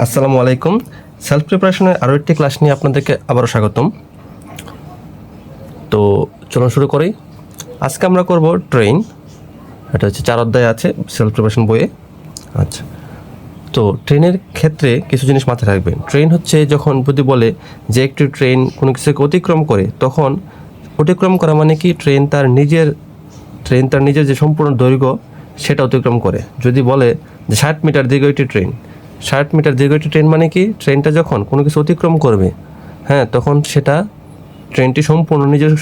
আসসালামু আলাইকুম। সেলফ প্রিপারেশনের আরও একটি ক্লাস নিয়ে আপনাদেরকে আবারও স্বাগতম। তো চলুন শুরু করি। আজকে আমরা করব ট্রেন এটা হচ্ছে চার অধ্যায় আছে সেলফ প্রিপারেশন বইয়ে। আচ্ছা। তো ট্রেনের ক্ষেত্রে কিছু জিনিস মাথায় রাখবেন। ট্রেন হচ্ছে যখন যদি বলে যে একটি ট্রেন কোনো কিছুকে অতিক্রম করে, তখন অতিক্রম করা মানে কি? ট্রেন তার নিজের ট্রেন তার নিজের যে সম্পূর্ণ দৈর্ঘ্য, সেটা অতিক্রম করে। যদি বলে যে ষাট মিটার দীর্ঘ একটি ট্রেন ষাট মিটার দীর্ঘ একটি ট্রেন মানে কি? ট্রেনটা যখন কোনো কিছু অতিক্রম করবে হ্যাঁ তখন সেটা ট্রেনটি সম্পূর্ণ নিজের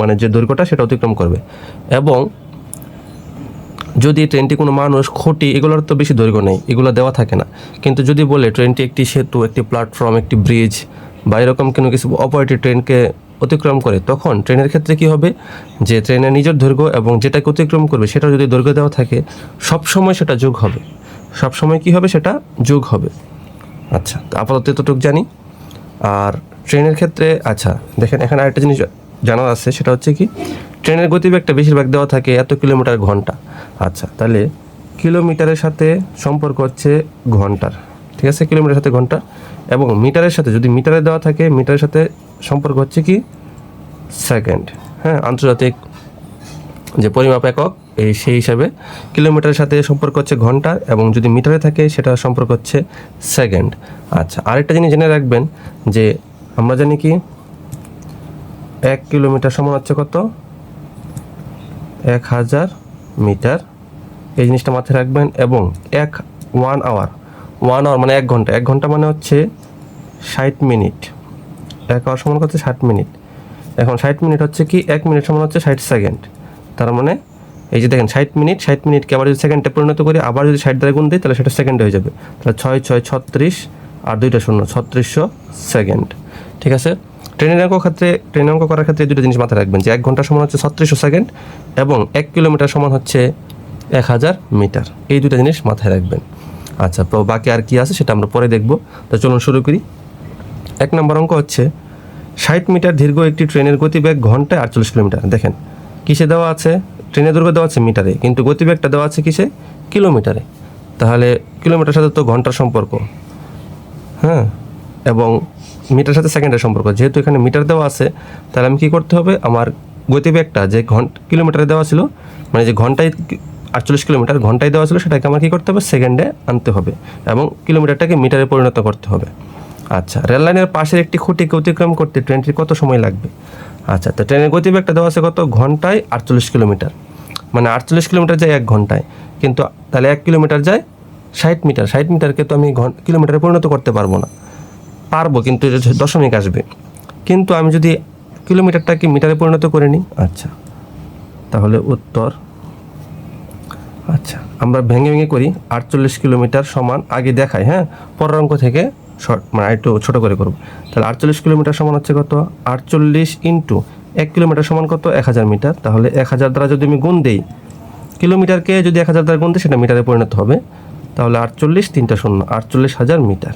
মানে যে দৈর্ঘ্যটা সেটা অতিক্রম করবে। এবং যদি ট্রেনটি কোনো মানুষ, খুঁটি, এগুলোর তো বেশি দৈর্ঘ্য নেই, এগুলো দেওয়া থাকে না। কিন্তু যদি বলে ট্রেনটি একটি সেতু, একটি প্ল্যাটফর্ম একটি ব্রিজ বা এরকম কোনো কিছু অপারেটিভ ট্রেনকে অতিক্রম করে, তখন ট্রেনের ক্ষেত্রে কি হবে? যে ট্রেনের নিজের দৈর্ঘ্য এবং যেটাকে অতিক্রম করবে সেটা যদি দৈর্ঘ্য দেওয়া থাকে সব সময় সেটা যোগ হবে। সব সময় কি হবে সেটা যোগ হবে। আচ্ছা তো আপাতত এতটুকু জানি। আর ট্রেনের ক্ষেত্রে আচ্ছা দেখেন এখানে আরেকটা জিনিস জানার আছে, সেটা হচ্ছে কি, ট্রেনের গতিবেগটা বেশিরভাগ দেওয়া থাকে এত কিলোমিটার ঘণ্টা। আচ্ছা তাহলে কিলোমিটারের সাথে সম্পর্ক হচ্ছে ঘণ্টার। ঠিক আছে, কিলোমিটারের সাথে ঘণ্টা। এবং মিটারের সাথে, যদি মিটারে দেওয়া থাকে, মিটারের সাথে সম্পর্ক হচ্ছে কি, সেকেন্ড। হ্যাঁ আন্তর্জাতিক যে পরিমাপ একক এই সেই হিসাবে কিলোমিটারের সাথে সম্পর্ক হচ্ছে ঘণ্টা এবং যদি মিটারে থাকে সেটা সম্পর্ক হচ্ছে সেকেন্ড। আচ্ছা আরেকটা জিনিস জেনে রাখবেন যে আমরা জানি কি, এক কিলোমিটার সমান হচ্ছে কত? এক হাজার মিটার। এই জিনিসটা মাথায় রাখবেন এবং এক ওয়ান আওয়ার ওয়ান আওয়ার মানে এক ঘণ্টা। এক ঘণ্টা মানে হচ্ছে ষাট মিনিট। এক আওয়ার সমান হচ্ছে ষাট মিনিট। এখন ষাট মিনিট হচ্ছে কি? এক মিনিট সমান হচ্ছে ষাট সেকেন্ড। তার মানে এই যে দেখেন, ষাট মিনিট, ষাট মিনিটকে আবার যদি সেকেন্ডে পরিণত করি, আবার যদি ষাট দ্বারা গুণ দিই, তাহলে সেটা সেকেন্ড হয়ে যাবে। তাহলে ছয় ছয়, ছত্রিশ, আর দুইটা শূন্য, ছত্রিশশো সেকেন্ড ঠিক আছে? ট্রেনের অঙ্ক ক্ষেত্রে, ট্রেনের অঙ্ক করার ক্ষেত্রে দুটো জিনিস মাথায় রাখবেন যে এক ঘণ্টা সমান হচ্ছে ছত্রিশশো সেকেন্ড এবং এক কিলোমিটার সমান হচ্ছে এক হাজার মিটার। এই দুটো জিনিস মাথায় রাখবেন। আচ্ছা তো বাকি আর কি আছে সেটা আমরা পরে দেখব। তো চলুন শুরু করি। এক নম্বর অঙ্ক হচ্ছে, ষাট মিটার দীর্ঘ একটি ট্রেনের গতিবেগ ঘন্টায় আটচল্লিশ কিলোমিটার। দেখেন, কিসে দেওয়া আছে? ট্রেনের দৈর্ঘ্য দেওয়া আছে মিটারে, কিন্তু গতিবেগটা দেওয়া আছে কিসে? কিলোমিটারে। তাহলে কিলোমিটার সাথে তো ঘণ্টার সম্পর্ক। হ্যাঁ? এবং মিটার সাথে সেকেন্ডের সম্পর্ক। যেহেতু এখানে মিটার দেওয়া আছে, তাহলে আমি কী করতে হবে? আমার গতিবেগটা যে ঘণ্টা কিলোমিটারে দেওয়া ছিল মানে যে ঘন্টায় আটচল্লিশ কিলোমিটার ঘন্টায় দেওয়া ছিল, সেটাকে আমার কী করতে হবে? সেকেন্ডে আনতে হবে। এবং কিলোমিটারটাকে মিটারে পরিণত করতে হবে। আচ্ছা রেললাইনের পাশের একটি খুঁটিকে অতিক্রম করতে ট্রেনটির কত সময় লাগবে? আচ্ছা তো ট্রেনের গতিবেগটা দেওয়া আছে কত? ঘন্টায় আটচল্লিশ কিলোমিটার। মানে আটচল্লিশ কিলোমিটার যায় এক ঘন্টায়। কিন্তু তাহলে এক কিলোমিটার যায় ষাট মিটার। ষাট মিটারকে তো আমি কিলোমিটারে পরিণত করতে পারব না। পারব, কিন্তু দশমিক আসবে। কিন্তু আমি যদি কিলোমিটারটাকে মিটারে পরিণত করে নিই আচ্ছা। তাহলে উত্তর আচ্ছা। আমরা ভেঙে ভেঙে করি, আটচল্লিশ কিলোমিটার সমান আগে দেখাই হ্যাঁ? পরের অঙ্ক থেকে শর্ট মানে একটু ছোটো করে করব। তাহলে আটচল্লিশ কিলোমিটার সমান হচ্ছে কত? আটচল্লিশ ইন্টু এক কিলোমিটার সমান কত? এক হাজার মিটার। তাহলে এক হাজার দ্বারা যদি আমি গুণ দেই, কিলোমিটারকে যদি এক হাজার দ্বারা গুণ দিই, সেটা মিটারে পরিণত হবে। তাহলে আটচল্লিশ তিনটা শূন্য, আটচল্লিশ হাজার মিটার।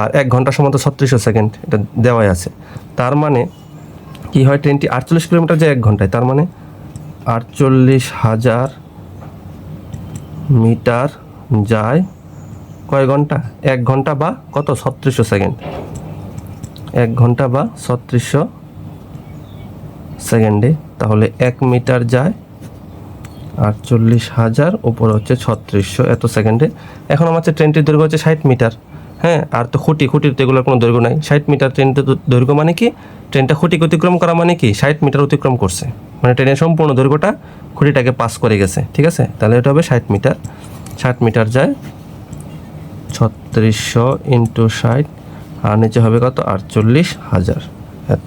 আর এক ঘণ্টা সমান তো ছত্রিশশো সেকেন্ড, এটা দেওয়াই আছে। তার মানে কি হয়? ট্রেনটি আটচল্লিশ কিলোমিটার যায় এক ঘন্টায়। তার মানে আটচল্লিশ হাজার মিটার যায় কয় ঘণ্টা? এক ঘণ্টা বা কত? ছত্রিশশো সেকেন্ড। এক ঘণ্টা বা ছত্রিশশো সেকেন্ডে, তাহলে এক মিটার যায় আটচল্লিশ হাজার উপরে হচ্ছে ছত্রিশশো এত সেকেন্ডে। এখন আমার হচ্ছে ট্রেনটির দৈর্ঘ্য হচ্ছে ষাট মিটার। হ্যাঁ আর তো খুঁটি, খুঁটির তো এগুলোর কোনো দৈর্ঘ্য নাই। ষাট মিটার ট্রেনটা দৈর্ঘ্য মানে কি? ট্রেনটা খুঁটিকে অতিক্রম করা মানে কি? ষাট মিটার অতিক্রম করছে। মানে ট্রেনের সম্পূর্ণ দৈর্ঘ্যটা খুঁটিটাকে পাস করে গেছে, ঠিক আছে? তাহলে এটা হবে ষাট মিটার। ষাট মিটার যায় ছত্রিশশো ইন্টু ষাট, আর নিচে হবে কত? আটচল্লিশ হাজার, এত।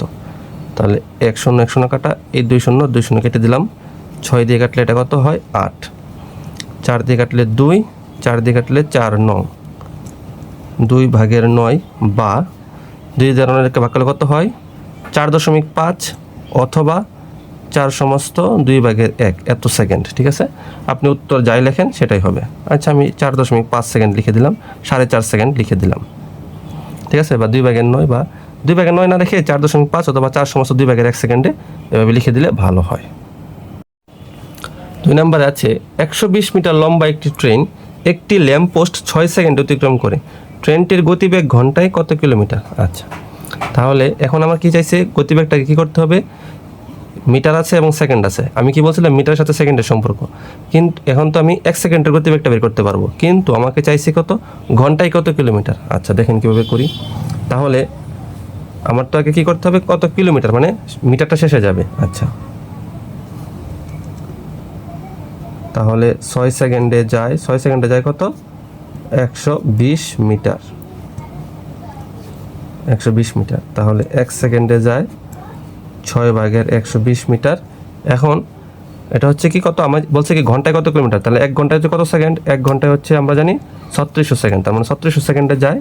তাহলে এক শূন্য এক শূন্য কাটা, এই দুই শূন্য দুই শূন্য কেটে দিলাম। ছয় দিয়ে কাটলে এটা কত হয়? আট। চার দিয়ে কাটলে দুই, চার দিয়ে কাটলে চার, নয়। দুই ভাগের নয়, বা দুই দিয়ে নয়কে ভাগ করলে কত হয়? চার দশমিক পাঁচ অথবা চার সমস্ত দুই ভাগের এক, এত সেকেন্ড, ঠিক আছে? আপনি উত্তর যাই লেখেন, সেটাই হবে। আচ্ছা আমি চার দশমিক পাঁচ সেকেন্ড লিখে দিলাম, সাড়ে চার সেকেন্ড লিখে দিলাম। ঠিক আছে? বা দুই ভাগের নয় বা দুই ভাগের নয় না রেখে চার দশমিক পাঁচ অথবা চার সমস্ত দুই ভাগের এক সেকেন্ডে এভাবে লিখে দিলে ভালো হয়। দুই নম্বরে আছে একশো বিশ মিটার লম্বা একটি ট্রেন একটি ল্যাম্প পোস্ট ছয় সেকেন্ড অতিক্রম করে। ট্রেনটির গতিবেগ ঘন্টায় কত কিলোমিটার? আচ্ছা তাহলে এখন আমার কি চাইছে? গতিবেগটাকে কী করতে হবে? মিটার আছে এবং সেকেন্ড আছে। আমি কি বলছিলাম? মিটারের সাথে সেকেন্ডের সম্পর্ক। কিন্তু এখন তো আমি এক সেকেন্ডের গতিবেগটা বের করতে পারব। কিন্তু আমাকে চাইছে কত? ঘন্টায় কত কিলোমিটার? আচ্ছা দেখেন কীভাবে করি। তাহলে আমার তো আগে কী করতে হবে? কত কিলোমিটার? মানে মিটারটা শেষে যাবে। আচ্ছা। তাহলে ছয় সেকেন্ডে যায়, ছয় সেকেন্ডে যায় কত? একশো বিশ মিটার। একশো বিশ মিটার। তাহলে এক সেকেন্ডে যায় ছয় ভাগের একশো বিশ মিটার। এখন এটা হচ্ছে কি কত? আমার বলছে কি ঘন্টায় কত কিলোমিটার? তাহলে এক ঘন্টায় হচ্ছে কত সেকেন্ড? এক ঘন্টায় হচ্ছে আমরা জানি ছত্রিশশো সেকেন্ড। তার মানে ছত্রিশশো সেকেন্ডে যায়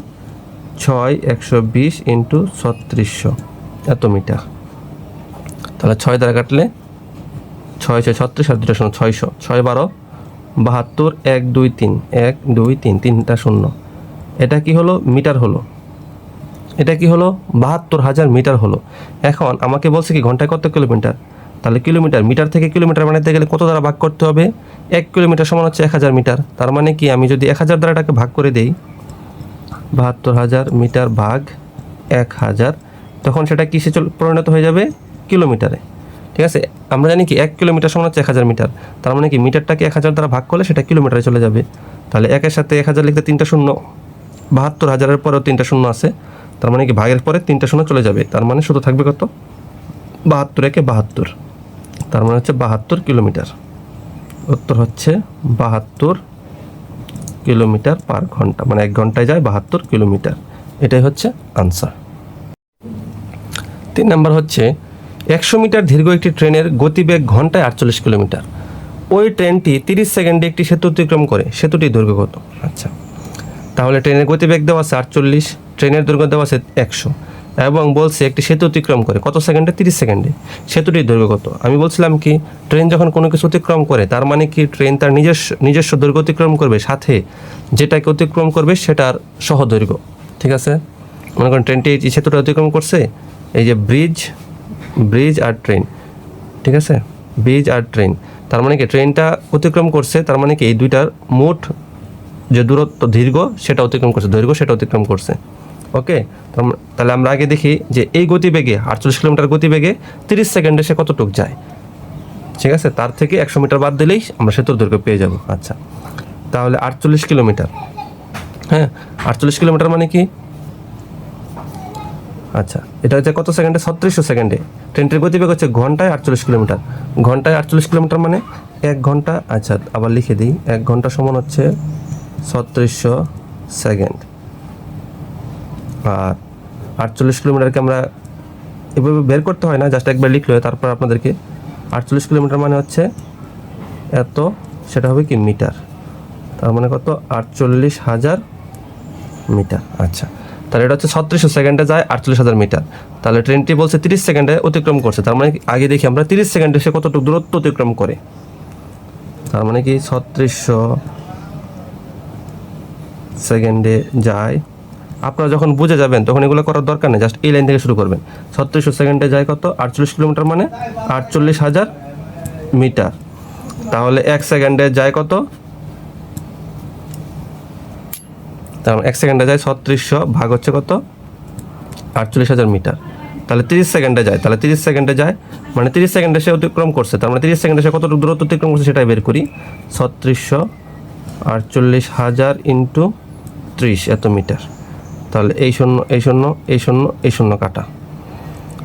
ছয় একশো বিশ ইন্টু ছত্রিশশো। এত মিটার। তাহলে ছয় দ্বারা কাটলে ছয় ছয় ছত্রিশ আর দুটো শূন্য ছয়শো। ছয় বারো, বাহাত্তর, এক, দুই, তিন। এক, দুই, তিন তিনটা শূন্য। এটা কি হলো? মিটার হলো। এটা কি হলো? বাহাত্তর হাজার মিটার হলো। এখন আমাকে বলছে কি, ঘন্টায় কত কিলোমিটার? তাহলে কিলোমিটার, মিটার থেকে কিলোমিটার বানাতে গেলে কত দ্বারা ভাগ করতে হবে? এক কিলোমিটার সমান হচ্ছে এক হাজার মিটার। তার মানে কি, আমি যদি এক হাজার দ্বারা এটাকে ভাগ করে দেই বাহাত্তর হাজার মিটার ভাগ এক হাজার। তখন সেটা কিসে পরিণত হয়ে যাবে? কিলোমিটারে। ঠিক আছে? আমরা জানি কি, এক কিলোমিটার সমান হচ্ছে এক হাজার মিটার। তার মানে কি, মিটারটাকে এক হাজার দ্বারা ভাগ করলে সেটা কিলোমিটারে চলে যাবে। তাহলে একের সাথে এক হাজার লিখতে তিনটা শূন্য। বাহাত্তর হাজারের পরেও তিনটা শূন্য আছে। তার মানে কি, ভাগের পরে তিনটা শূন্য চলে যাবে। তার মানে শুধু থাকবে কত? বাহাত্তর একে বাহাত্তর। তার মানে হচ্ছে বাহাত্তর কিলোমিটার। উত্তর হচ্ছে বাহাত্তর কিলোমিটার পার ঘণ্টা মানে এক ঘন্টায় যায় বাহাত্তর কিলোমিটার। এটাই হচ্ছে আনসার তিন নম্বর হচ্ছে, একশো মিটার দীর্ঘ একটি ট্রেনের গতিবেগ ঘন্টায় আটচল্লিশ কিলোমিটার। ওই ট্রেনটি তিরিশ সেকেন্ডে একটি সেতু অতিক্রম করে। সেতুটি দৈর্ঘ্য আচ্ছা। তাহলে ট্রেনের গতিবেগ দেওয়া আছে আটচল্লিশ, ট্রেনের দৈর্ঘ্য দেওয়া আছে একশো। এবং বলছে একটি সেতু অতিক্রম করে। কত সেকেন্ডে? তিরিশ সেকেন্ডে। সেতুটির দৈর্ঘ্য কত? আমি বলছিলাম কি, ট্রেন যখন কোনো কিছু অতিক্রম করে, তার মানে কি ট্রেন তার নিজস্ব নিজস্ব দৈর্ঘ্য অতিক্রম করবে, সাথে যেটাকে অতিক্রম করবে সেটার সহদৈর্ঘ্য ঠিক আছে? মনে করেন ট্রেনটি এই সেতুটা অতিক্রম করছে, এই যে ব্রিজ ব্রিজ আর ট্রেন। ঠিক আছে? ব্রিজ আর ট্রেন। তার মানে কি, ট্রেনটা অতিক্রম করছে, তার মানে কি এই দুইটার মোট যে দূরত্ব দীর্ঘ, সেটা অতিক্রম করছে, দৈর্ঘ্য সেটা অতিক্রম করছে। ওকে তাহলে আমরা আগে দেখি যে এই গতিবেগে, আটচল্লিশ কিলোমিটার গতিবেগে তিরিশ সেকেন্ডে সে কতটুক যায়? ঠিক আছে? তার থেকে একশো মিটার বাদ দিলেই আমরা সেতুর দৈর্ঘ্য পেয়ে যাব। আচ্ছা। তাহলে আটচল্লিশ কিলোমিটার। হ্যাঁ? আটচল্লিশ কিলোমিটার মানে কি? আচ্ছা। এটা হচ্ছে কত সেকেন্ডে? ছত্রিশশো সেকেন্ডে। ট্রেনটির গতিবেগ হচ্ছে ঘন্টায় আটচল্লিশ কিলোমিটার। ঘন্টায় আটচল্লিশ কিলোমিটার মানে এক ঘণ্টা আচ্ছা আবার লিখে দিই। এক ঘণ্টা সমান হচ্ছে ছত্রিশশো সেকেন্ড। আটচল্লিশ কিলোমিটারকে আমরা এভাবে বের করতে হয় না জাস্ট একবার লিখলে তারপর আপনাদেরকে আটচল্লিশ কিলোমিটার মানে হচ্ছে এত, সেটা হবে কি মিটার? তার মানে কত? আটচল্লিশ হাজার মিটার। আচ্ছা তাহলে এটা হচ্ছে ছত্রিশশো সেকেন্ডে যায় আটচল্লিশ হাজার মিটার। তাহলে ট্রেনটি বলছে তিরিশ সেকেন্ডে অতিক্রম করছে, তার মানে আগে দেখি আমরা তিরিশ সেকেন্ডে সে কতটুকু দূরত্ব অতিক্রম করে। তার মানে কি ছত্রিশশো সেকেন্ডে যায় আপনারা যখন বুঝে যাবেন, তখন এগুলো করার দরকার নেই জাস্ট এই লাইন থেকে শুরু করবেন। ছত্রিশশো সেকেন্ডে যায় কত? আটচল্লিশ কিলোমিটার মানে আটচল্লিশ হাজার মিটার তাহলে এক সেকেন্ডে যায় কত? তার মানে এক সেকেন্ডে যায় ছত্রিশশো ভাগ হচ্ছে কত? আটচল্লিশ হাজার মিটার তাহলে তিরিশ সেকেন্ডে যায়। তাহলে তিরিশ সেকেন্ডে যায় মানে তিরিশ সেকেন্ডে সে অতিক্রম করছে। তার মানে তিরিশ সেকেন্ডে সে কতটুকু দূরত্ব অতিক্রম করছে সেটাই বের করি। ছত্রিশশো আটচল্লিশ হাজার ইন্টু ত্রিশ, এত মিটার তাহলে এই শূন্য এই শূন্য এই শূন্য এই শূন্য কাটা।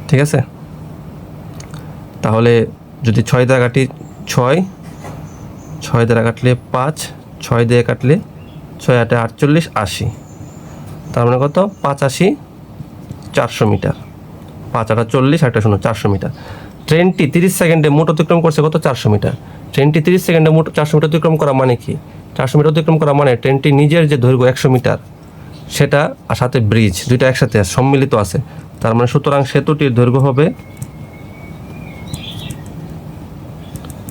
ঠিক আছে? তাহলে যদি ছয় দ্বারা কাটি ছয় ছয় দ্বারা কাটলে পাঁচ, ছয় দিয়ে কাটলে ছয় আটে আটচল্লিশ, আশি। তার মানে কত? পাঁচাশি চারশো মিটার। পাঁচ আটা চল্লিশ একটা শূন্য, চারশো মিটার। ট্রেনটি তিরিশ সেকেন্ডে মোট অতিক্রম করছে কত? চারশো মিটার। ট্রেনটি তিরিশ সেকেন্ডে মোট চারশো মিটার অতিক্রম করা মানে কি? চারশো মিটার অতিক্রম করা মানে ট্রেনটি নিজের যে দৈর্ঘ্য একশো মিটার সেটা আর সাথে ব্রিজ দুইটা একসাথে সম্মিলিত আছে। তার মানে সুতরাং সেতুটির দৈর্ঘ্য হবে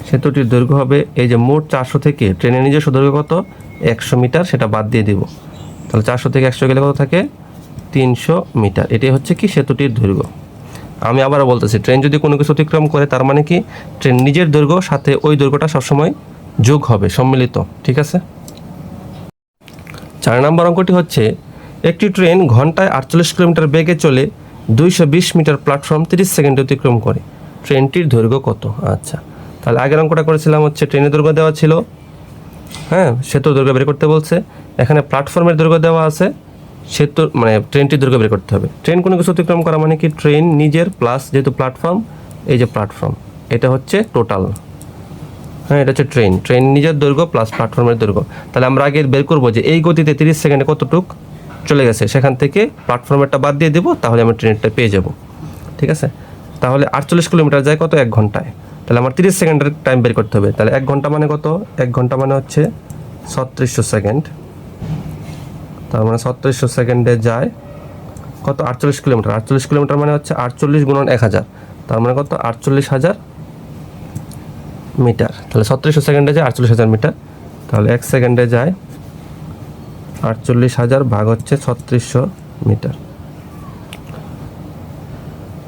সেতুটির দৈর্ঘ্য হবে এই যে মোট চারশো থেকে ট্রেনের নিজস্ব দৈর্ঘ্য কত? একশো মিটার, সেটা বাদ দিয়ে দিব। তাহলে চারশো থেকে একশো গেলে কত থাকে? তিনশো মিটার। এটাই হচ্ছে কি সেতুটির দৈর্ঘ্য। আমি আবারও বলতেছি, ট্রেন যদি কোনো কিছু অতিক্রম করে, তার মানে কি? ট্রেন নিজের দৈর্ঘ্য, সাথে ওই দৈর্ঘ্যটা সবসময় যোগ হবে, সম্মিলিত। ঠিক আছে? চার নম্বর অঙ্কটি হচ্ছে একটি ট্রেন ঘন্টায় আটচল্লিশ কিলোমিটার বেগে চলে দুইশো বিশ মিটার প্ল্যাটফর্ম তিরিশ সেকেন্ডে অতিক্রম করে। ট্রেনটির দৈর্ঘ্য কত? আচ্ছা তাহলে আগের অঙ্কটা করেছিলাম হচ্ছে ট্রেনের দৈর্ঘ্য দেওয়া ছিল। হ্যাঁ সেতুর দৈর্ঘ্য বের করতে বলছে। এখানে প্ল্যাটফর্মের দৈর্ঘ্য দেওয়া আছে সেতু মানে ট্রেনটির দৈর্ঘ্য বের করতে হবে। ট্রেন কোনো কিছু অতিক্রম করা মানে কি? ট্রেন নিজের প্লাস যেহেতু প্ল্যাটফর্ম, এই যে প্ল্যাটফর্ম, এটা হচ্ছে টোটাল হ্যাঁ এটা হচ্ছে ট্রেন। ট্রেন নিজের দৈর্ঘ্য প্লাস প্ল্যাটফর্মের দৈর্ঘ্য। তাহলে আমরা আগে বের করব যে এই গতিতে তিরিশ সেকেন্ডে কতটুক? চলে গেছে, সেখান থেকে প্ল্যাটফর্মেরটা বাদ দিয়ে দেবো, তাহলে আমি ট্রেনটা পেয়ে যাব। ঠিক আছে? তাহলে আটচল্লিশ কিলোমিটার যায় কত? এক ঘন্টায়। তাহলে আমার তিরিশ সেকেন্ডের টাইম বের করতে হবে। তাহলে এক ঘণ্টা মানে কত? এক ঘণ্টা মানে হচ্ছে ছত্রিশশো সেকেন্ড। তার মানে ছত্রিশশো সেকেন্ডে যায় কত? আটচল্লিশ কিলোমিটার। আটচল্লিশ কিলোমিটার মানে হচ্ছে আটচল্লিশ গুণন এক হাজার। তার মানে কত? আটচল্লিশ হাজার মিটার। তাহলে ছত্রিশশো সেকেন্ডে যায় আটচল্লিশ হাজার মিটার। তাহলে এক সেকেন্ডে যায় আটচল্লিশ হাজার ভাগ হচ্ছে ছত্রিশশো মিটার।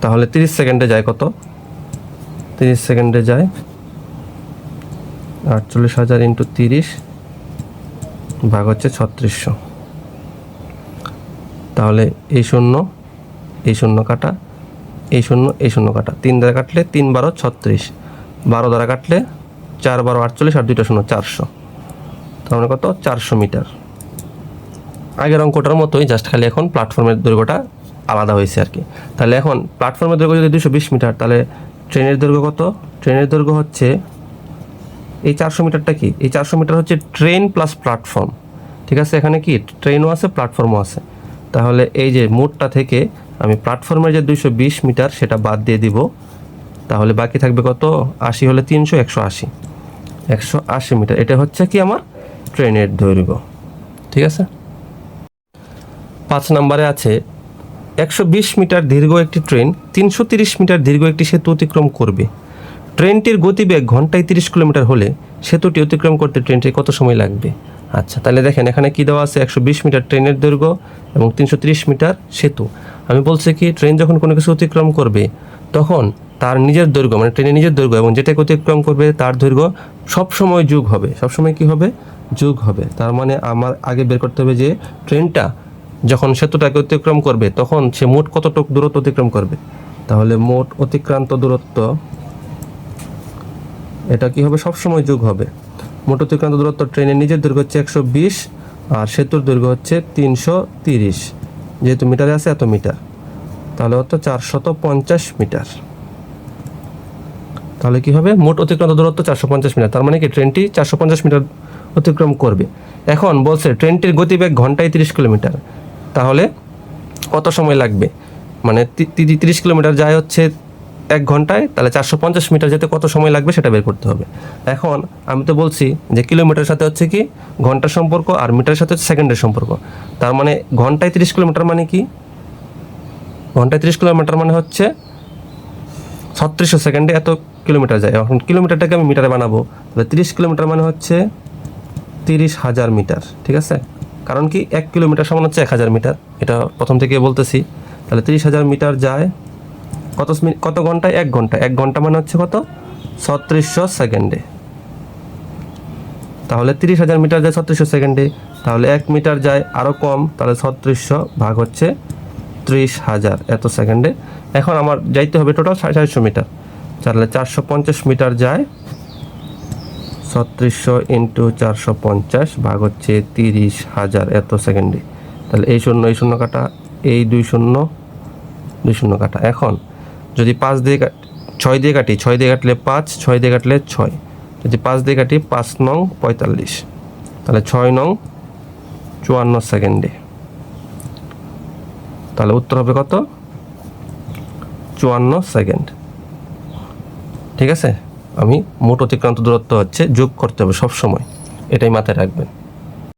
তাহলে তিরিশ সেকেন্ডে যায় কত? তিরিশ সেকেন্ডে যায় আটচল্লিশ হাজার ইন্টু তিরিশ ভাগ হচ্ছে ছত্রিশশো। তাহলে এই শূন্য এই শূন্য কাটা, এই শূন্য এই শূন্য কাটা। তিন দ্বারা কাটলে তিন বারো ছত্রিশ। বারো দ্বারা কাটলে চার বারো আটচল্লিশ আর দুইটা শূন্য চারশো। তার মানে কত? চারশো মিটার। আগের অঙ্কটার মতোই জাস্ট খালি এখন প্ল্যাটফর্মের দৈর্ঘ্যটা আলাদা হয়েছে আর কি। তাহলে এখন প্ল্যাটফর্মের দৈর্ঘ্য যদি দুশো বিশ মিটার, তাহলে ট্রেনের দৈর্ঘ্য কত? ট্রেনের দৈর্ঘ্য হচ্ছে, এই চারশো মিটারটা কি? এই চারশো মিটার হচ্ছে ট্রেন প্লাস প্ল্যাটফর্ম ঠিক আছে? এখানে কি? ট্রেনও আছে প্ল্যাটফর্মও আছে। তাহলে এই যে মোটটা থেকে আমি প্ল্যাটফর্মের যে দুইশো বিশ মিটার সেটা বাদ দিয়ে দিব। তাহলে বাকি থাকবে কত? আশি হলে তিনশো, একশো আশি। একশো আশি মিটার। এটা হচ্ছে কি আমার ট্রেনের দৈর্ঘ্য। ঠিক আছে? পাঁচ নম্বরে আছে, একশো বিশ মিটার দীর্ঘ একটি ট্রেন, তিনশো মিটার দীর্ঘ একটি সেতু অতিক্রম করবে। ট্রেনটির গতিবেগ ঘন্টায় তিরিশ কিলোমিটার হলে সেতুটি অতিক্রম করতে ট্রেনটির কত সময় লাগবে? আচ্ছা তাহলে দেখেন, এখানে কি দেওয়া আছে? একশো বিশ মিটার ট্রেনের দৈর্ঘ্য এবং তিনশো তিরিশ মিটার সেতু। আমি বলছি কি, ট্রেন যখন কোনো কিছু অতিক্রম করবে, তখন তার নিজের দৈর্ঘ্য মানে ট্রেনের নিজের দৈর্ঘ্য এবং যেটাকে অতিক্রম করবে তার দৈর্ঘ্য সবসময় যুগ হবে। সবসময় কি হবে? যুগ হবে। তার মানে আমার আগে বের করতে হবে যে, ট্রেনটা যখন সেতুটাকে অতিক্রম করবে, তখন সে মোট কতটুকু দূরত্ব অতিক্রম করবে? তাহলে মোট অতিক্রান্ত দূরত্ব, এটা কি হবে? সবসময় যোগ হবে। মোট অতিক্রান্ত দূরত্ব ট্রেনের নিজের দৈর্ঘ্য হচ্ছে একশো বিশ, আর সেতুর দৈর্ঘ্য হচ্ছে তিনশো তিরিশ। যেহেতু মিটারে আছে এত মিটার, তাহলে হতো চারশত পঞ্চাশ মিটার। তাহলে কি হবে? মোট অতিক্রান্ত দূরত্ব চারশো পঞ্চাশ মিটার। তার মানে কি? ট্রেনটি চারশো পঞ্চাশ মিটার অতিক্রম করবে। এখন বলছে, ট্রেনটির গতিবেগ ঘন্টায় তিরিশ কিলোমিটার। তাহলে কত সময় লাগবে? মানে তিরিশ কিলোমিটার যায় হচ্ছে এক ঘন্টায়, তাহলে চারশো পঞ্চাশ মিটার যেতে কত সময় লাগবে সেটা বের করতে হবে। এখন আমি তো বলছি যে কিলোমিটারের সাথে হচ্ছে কি ঘণ্টার সম্পর্ক আর মিটারের সাথে হচ্ছে সেকেন্ডের সম্পর্ক। তার মানে ঘন্টায় তিরিশ কিলোমিটার মানে কি? ঘন্টায় তিরিশ কিলোমিটার মানে হচ্ছে ছত্রিশশো সেকেন্ডে এত কিলোমিটার যায়। এখন কিলোমিটারটাকে আমি মিটারে বানাবো। তাহলে তিরিশ কিলোমিটার মানে হচ্ছে তিরিশ হাজার মিটার, ঠিক আছে? কারণ কি এক কিলোমিটার সমান হচ্ছে এক হাজার মিটার। এটা প্রথম থেকে বলতেছি। তাহলে তিরিশ হাজার মিটার যায় কত কত ঘন্টায়? এক ঘণ্টা এক ঘণ্টা মানে হচ্ছে কত? ছত্রিশশো সেকেন্ডে। তাহলে তিরিশ হাজার মিটার যায় ছত্রিশশো সেকেন্ডে। তাহলে এক মিটার যায় আরও কম, তাহলে ছত্রিশশো ভাগ হচ্ছে ত্রিশ হাজার এত সেকেন্ডে। এখন আমার যাইতে হবে টোটাল সাড়ে চারশো মিটার। তাহলে চারশো পঞ্চাশ মিটার যায় ছত্রিশশো ইন্টু চারশো পঞ্চাশ ভাগ হচ্ছে তিরিশ হাজার এত সেকেন্ডে। তাহলে এই শূন্য এই শূন্য কাটা, এই দুই শূন্য দুই শূন্য কাটা। এখন যদি পাঁচ দিয়ে ছয় দিয়ে কাটি, ছয় দিয়ে কাটলে পাঁচ, ছয় দিয়ে কাটলে ছয়। যদি পাঁচ দিয়ে কাটি, পাঁচ নং পঁয়তাল্লিশ। তাহলে ছয় নং চুয়ান্ন সেকেন্ডে। তাহলে উত্তর হবে কত? চুয়ান্ন সেকেন্ড। ঠিক আছে? আমি মোট অতিক্রান্ত দূরত্ব হচ্ছে যোগ করতে হবে সব সময় এটাই মাথায় রাখবেন।